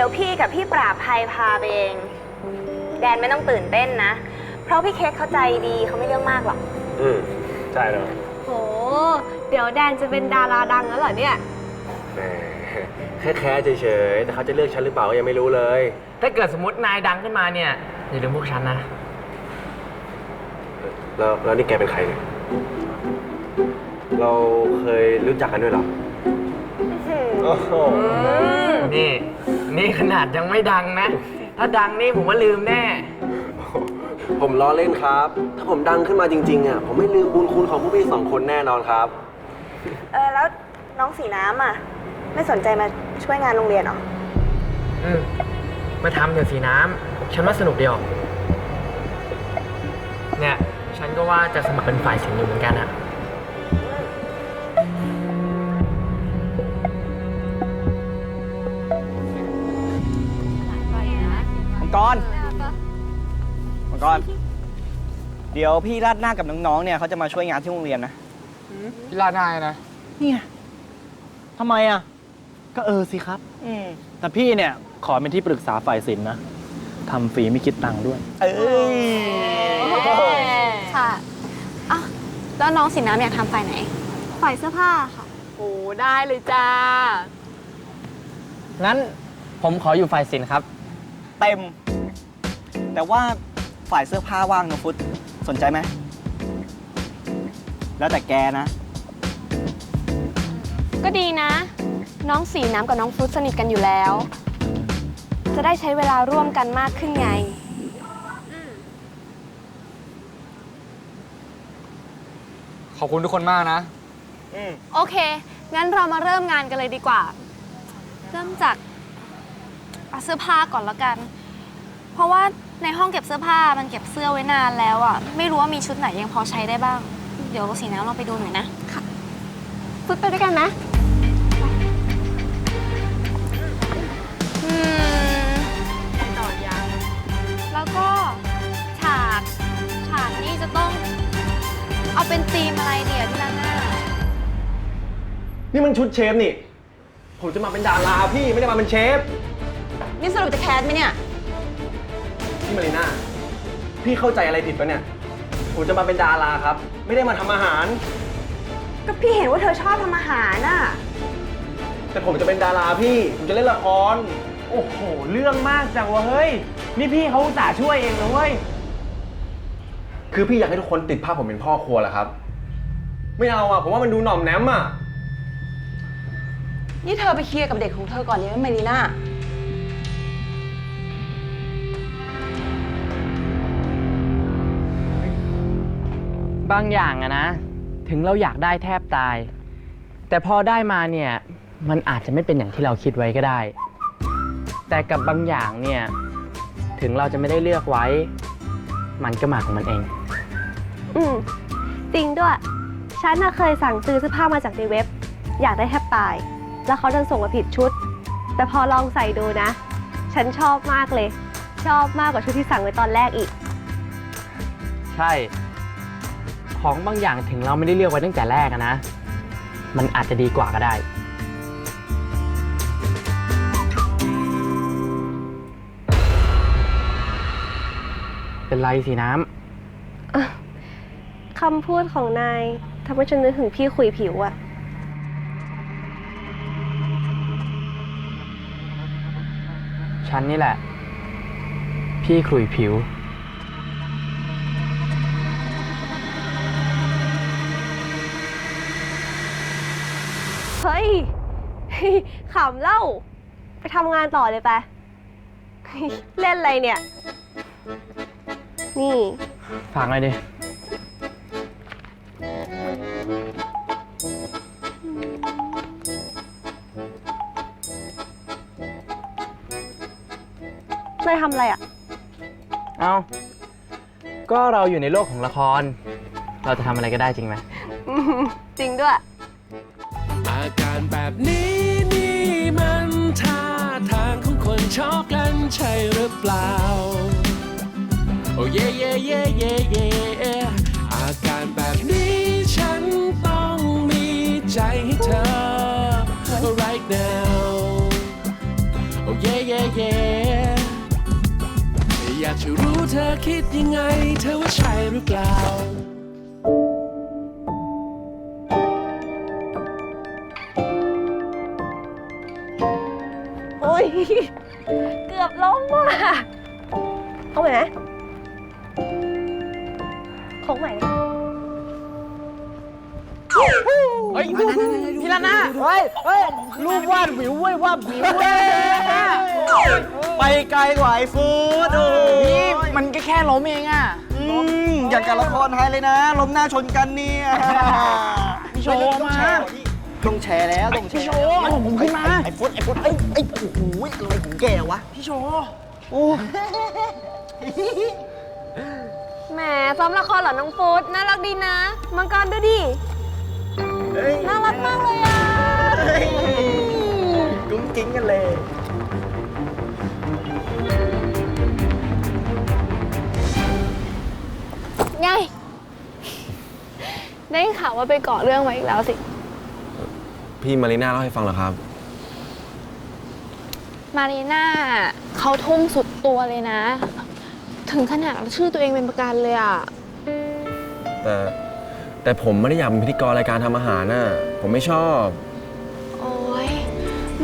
ดี๋ยวพี่กับพี่ปราบภัยพาไปเอง แดนไม่ต้องตื่นเต้นนะ เพราะพี่เค้กเขาใจดีเขาไม่เรื่องมากหรอก อืมใช่เลยโห เดี๋ยวแดนจะเป็นดาราดังแล้วเหรอเนี่ย แหมแค่แค่เฉยๆแต่เขาจะเลือกฉันหรือเปล่าก็ยังไม่รู้เลย ถ้าเกิดสมมตินายดังขึ้นมาเนี่ยอย่าลืมพวกฉันนะ แล้วแล้วนี่แกเป็นใครเนี่ยเราเคยรู้จักกันด้วยเหรอ โอ้โห นี่ นี่ขนาดยังไม่ดังนะ ถ้าดังนี่ผมว่าลืมแน่ ผมล้อเล่นครับ ถ้าผมดังขึ้นมาจริงๆอะผมไม่ลืมบุญคุณของพวกพี่สองคนแน่นอนครับ เออแล้วน้องสีน้ำอะ ไม่สนใจมาช่วยงานโรงเรียนเหรอ อืมมาทำเถอะสีน้ำฉันว่าสนุกเดียว เนี่ย ฉันก็ว่าจะสมัครเป็นฝ่ายศิลป์อยู่เหมือนกันอะ กรมังกร เดี๋ยวพี่ราดหน้ากับน้องๆ เนี่ยเขาจะมาช่วยงานที่โรงเรียนนะ พี่ลาดหน้านะ นี่ไงทำไมอะ ก็เออสิครับ อืมแต่พี่เนี่ยขอเป็นที่ปรึกษาฝ่ายศิลป์นะทำฟรีไม่คิดตังค์ด้วย เอ้ยค่ะอ้าวแล้วน้องสีน้ำอยากทำฝ่ายไหน ฝ่ายเสื้อผ้าค่ะ โอ้ได้เลยจ้า งั้นผมขออยู่ฝ่ายศิลป์ครับ เต็ม แต่ว่าฝ่ายเสื้อผ้าว่างนะฟุตสนใจไหม แล้วแต่แกนะ ก็ดีนะ น้องสีน้ำกับน้องฟรุตสนิทกันอยู่แล้ว จะได้ใช้เวลาร่วมกันมากขึ้นไง ขอบคุณทุกคนมากนะอืมโอเค งั้นเรามาเริ่มงานกันเลยดีกว่า เริ่มจาก เอาเสื้อผ้าก่อนละกัน เพราะว่าในห้องเก็บเสื้อผ้ามันเก็บเสื้อไว้นานแล้วอะ ไม่รู้ว่ามีชุดไหนยังพอใช้ได้บ้าง เดี๋ยวสีน้ำลองไปดูหน่อยนะ ค่ะฟุตไปด้วยกันนะอืมต่อยังแล้วก็ฉาก ฉากนี้จะต้อง เอาเป็นธีมอะไรเดียพี่ลาน่านี่มันชุดเชฟนี่ ผมจะมาเป็นดาราพี่ไม่ได้มาเป็นเชฟ นี่สรุปจะแคสไหมเนี่ย พี่มารีน่า พี่เข้าใจอะไรผิดปะเนี่ย ผมจะมาเป็นดาราครับ ไม่ได้มาทำอาหาร ก็พี่เห็นว่าเธอชอบทำอาหารน่ะ แต่ผมจะเป็นดาราพี่ ผมจะเล่นละคร โอ้โห เรื่องมากจังวะเฮ้ย นี่พี่เขาอุตส่าห์ช่วยเองนะเว้ย คือพี่อยากให้ทุกคนติดภาพผมเป็นพ่อครัวแหละครับ ไม่เอาอะ ผมว่ามันดูหน่อมแนมอะ นี่เธอไปเคลียร์กับเด็กของเธอก่อนเลยไหมเมลีน่า บางอย่างอะนะ ถึงเราอยากได้แทบตาย แต่พอได้มาเนี่ย มันอาจจะไม่เป็นอย่างที่เราคิดไว้ก็ได้ แต่กับบางอย่างเนี่ย ถึงเราจะไม่ได้เลือกไว้ มันก็มาของมันเอง อืมจริงด้วย ฉันน่ะเคยสั่งซื้อเสื้อผ้ามาจากในเว็บ อยากได้แทบตาย แล้วเขาดันส่งมาผิดชุด แต่พอลองใส่ดูนะ ฉันชอบมากเลย ชอบมากกว่าชุดที่สั่งไว้ตอนแรกอีก ใช่ ของบางอย่างถึงเราไม่ได้เลือกไว้ตั้งแต่แรกอะนะ มันอาจจะดีกว่าก็ได้ เป็นไรสิน้คำพูดของนายทำให้ฉันนึกถึงพี่คุยผิวอะำฉันนี่แหละ พี่ขลุยผิว เฮ้ย ขำเล่า ไปทำงานต่อเลยไป เล่นอะไรเนี่ย นี่ ฝากหน่อยดิ นายทำอะไรอะเอาก็เราอยู่ในโลกของละคร เราจะทำอะไรก็ได้จริงไหมอืมจริงด้วยอาการแบบนี้นี่มันท่าทางของคนชอบกันใช่หรือเปล่า โอ้เย่เย่เย่เย่เย่อาการแบบนี้ฉันต้องมีใจให้เธอ right now โอ้เย่เย่เย่อยากจะรู้เธอคิดยังไง เธอว่าใช่หรือเปล่า ย เกือบล้มว่ะ เอาใหม่ไหมโค้งใหม่เลยเฮ้ยพี่ลานาเฮ้ยเฮ้ยรูปวาดวิวเว้ยวาดวิวเว้ยไปไกลกว่าไอ้ฟูดโอ้นี่มันก็แค่ล้มเองอะอืมอย่างกับละครไทยเลยนะ ล้มหน้าชนกันเนี่ยพี่โชว์ต้องมาแชร์ต้องแชร์แล้วต้องแชร์พี่โชว์เอาผมขึ้นมาไอ้ฟุตไอ้ฟุตไอ้ไอ้โอ้โหอะไรของแกวะ พี่โชว์โอ้แหมซ้อมละครเหรอน้องฟุตน่ารักดีนะ มังกรดูดิเฮ้ยน่ารักมากเลยอะเฮ้ยกุ้งกิ้งกันเลย ไง ได้ข่าวว่าไปเกาะเรื่องมาอีกแล้วสิ พี่มารีน่าเล่าให้ฟังเหรอครับ มารีน่าเขาทุ่มสุดตัวเลยนะ ถึงขนาดเอาชื่อตัวเองเป็นประกันเลยอะ แต่แต่ผมไม่ได้อยากเป็นพิธีกรรายการทำอาหารน่ะ ผมไม่ชอบ โอ้ย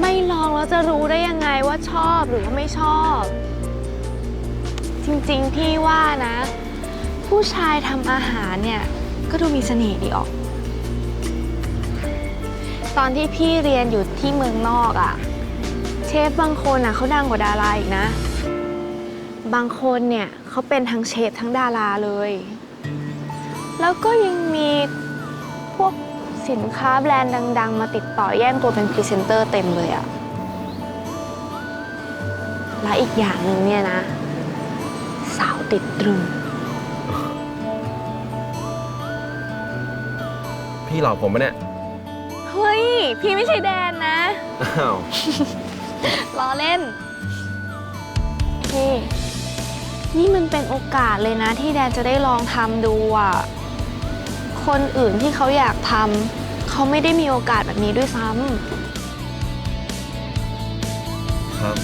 ไม่ลองแล้วจะรู้ได้ยังไงว่าชอบหรือว่าไม่ชอบ จริงๆพี่ว่านะ ผู้ชายทำอาหารเนี่ย ก็ดูมีเสน่ห์ดีออก ตอนที่พี่เรียนอยู่ที่เมืองนอกอะ่ะเช ฟบางคนอะเขาดังกว่าดาราอีกนะ บางคนเนี่ยเขาเป็นทั้งเชฟทั้งดาราเลย แล้วก็ยังมีพวกสินค้าแบรนด์ดัง ๆ มาติดต่อแย่งตัวเป็นพรีเซนเตอร์เต็มเลยอะและอีกอย่างหนึ่งเนี่ยนะ สาวติดตรึมพี่หลอกผมปะเนี่ย เฮ้ย พี่ไม่ใช่แดนนะ อ้าว ล้อเล่นพี่นี่มันเป็นโอกาสเลยนะ ที่แดนจะได้ลองทำดูอะ คนอื่นที่เขาอยากทำเขาไม่ได้มีโอกาสแบบนี้ด้วยซ้ำ ครับ